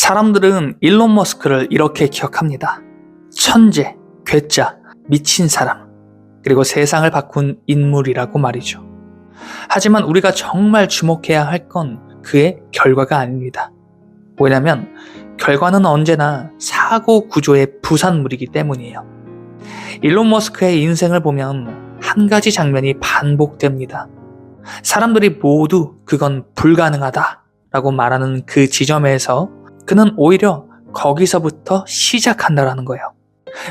사람들은 일론 머스크를 이렇게 기억합니다. 천재, 괴짜, 미친 사람, 그리고 세상을 바꾼 인물이라고 말이죠. 하지만 우리가 정말 주목해야 할 건 그의 결과가 아닙니다. 왜냐면 결과는 언제나 사고 구조의 부산물이기 때문이에요. 일론 머스크의 인생을 보면 한 가지 장면이 반복됩니다. 사람들이 모두 그건 불가능하다 라고 말하는 그 지점에서 그는 오히려 거기서부터 시작한다라는 거예요.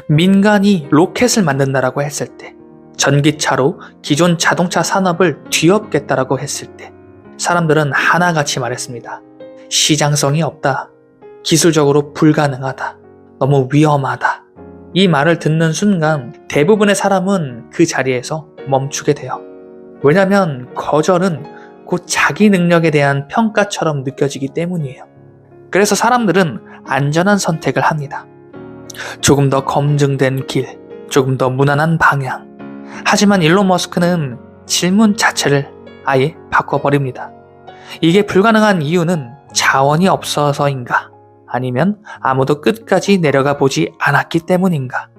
민간이 로켓을 만든다라고 했을 때, 전기차로 기존 자동차 산업을 뒤엎겠다라고 했을 때, 사람들은 하나같이 말했습니다. 시장성이 없다. 기술적으로 불가능하다. 너무 위험하다. 이 말을 듣는 순간 대부분의 사람은 그 자리에서 멈추게 돼요. 왜냐면 거절은 곧 자기 능력에 대한 평가처럼 느껴지기 때문이에요. 그래서 사람들은 안전한 선택을 합니다. 조금 더 검증된 길, 조금 더 무난한 방향. 하지만 일론 머스크는 질문 자체를 아예 바꿔버립니다. 이게 불가능한 이유는 자원이 없어서인가? 아니면 아무도 끝까지 내려가 보지 않았기 때문인가?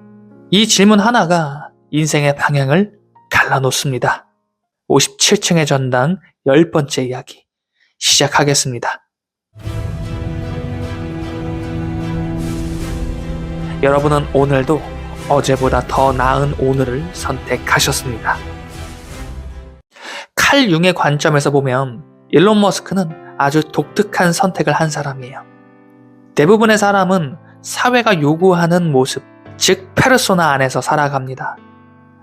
이 질문 하나가 인생의 방향을 갈라놓습니다. 57층의 전당 10번째 이야기 시작하겠습니다. 여러분은 오늘도 어제보다 더 나은 오늘을 선택하셨습니다. 칼 융의 관점에서 보면 일론 머스크는 아주 독특한 선택을 한 사람이에요. 대부분의 사람은 사회가 요구하는 모습, 즉 페르소나 안에서 살아갑니다.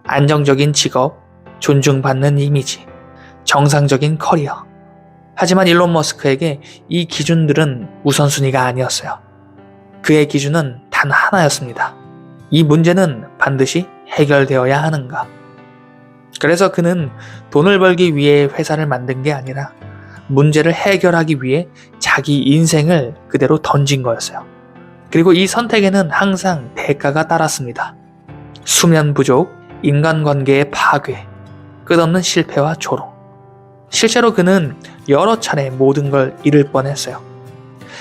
안정적인 직업, 존중받는 이미지, 정상적인 커리어. 하지만 일론 머스크에게 이 기준들은 우선순위가 아니었어요. 그의 기준은 단 하나였습니다. 이 문제는 반드시 해결되어야 하는가. 그래서 그는 돈을 벌기 위해 회사를 만든 게 아니라 문제를 해결하기 위해 자기 인생을 그대로 던진 거였어요. 그리고 이 선택에는 항상 대가가 따랐습니다. 수면 부족, 인간관계의 파괴, 끝없는 실패와 조롱. 실제로 그는 여러 차례 모든 걸 잃을 뻔했어요.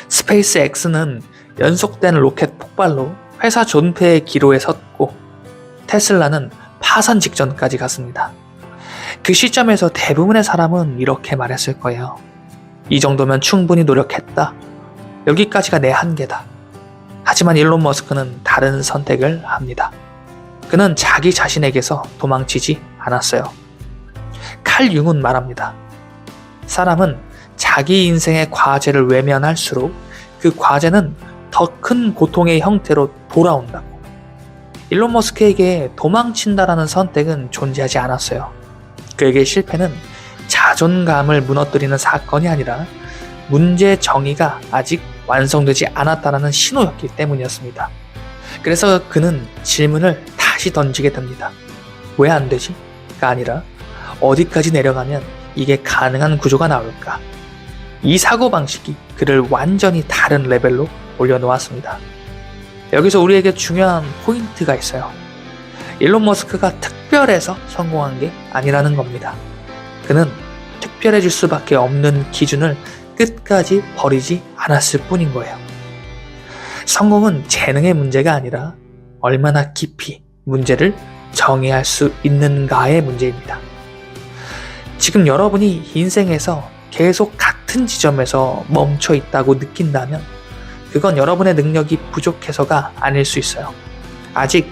스페이스 X는 연속된 로켓 폭발로 회사 존폐의 기로에 섰고 테슬라는 파산 직전까지 갔습니다. 그 시점에서 대부분의 사람은 이렇게 말했을 거예요. 이 정도면 충분히 노력했다. 여기까지가 내 한계다. 하지만 일론 머스크는 다른 선택을 합니다. 그는 자기 자신에게서 도망치지 않았어요. 칼 융은 말합니다. 사람은 자기 인생의 과제를 외면할수록 그 과제는 더 큰 고통의 형태로 돌아온다고. 일론 머스크에게 도망친다라는 선택은 존재하지 않았어요. 그에게 실패는 자존감을 무너뜨리는 사건이 아니라 문제 정의가 아직 완성되지 않았다라는 신호였기 때문이었습니다. 그래서 그는 질문을 다시 던지게 됩니다. 왜 안 되지? 가 아니라 어디까지 내려가면 이게 가능한 구조가 나올까? 이 사고방식이 그를 완전히 다른 레벨로 올려놓았습니다. 여기서 우리에게 중요한 포인트가 있어요. 일론 머스크가 특별해서 성공한 게 아니라는 겁니다. 그는 특별해질 수밖에 없는 기준을 끝까지 버리지 않았을 뿐인 거예요. 성공은 재능의 문제가 아니라 얼마나 깊이 문제를 정의할 수 있는가의 문제입니다. 지금 여러분이 인생에서 계속 같은 지점에서 멈춰 있다고 느낀다면 그건 여러분의 능력이 부족해서가 아닐 수 있어요. 아직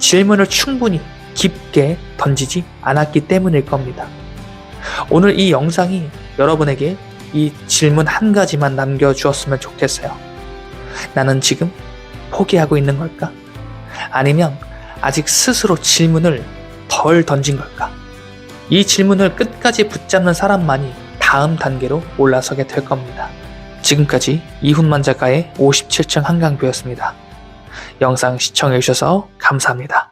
질문을 충분히 깊게 던지지 않았기 때문일 겁니다. 오늘 이 영상이 여러분에게 이 질문 한 가지만 남겨주었으면 좋겠어요. 나는 지금 포기하고 있는 걸까? 아니면 아직 스스로 질문을 덜 던진 걸까? 이 질문을 끝까지 붙잡는 사람만이 다음 단계로 올라서게 될 겁니다. 지금까지 이훈만 작가의 57층 한강뷰였습니다. 영상 시청해주셔서 감사합니다.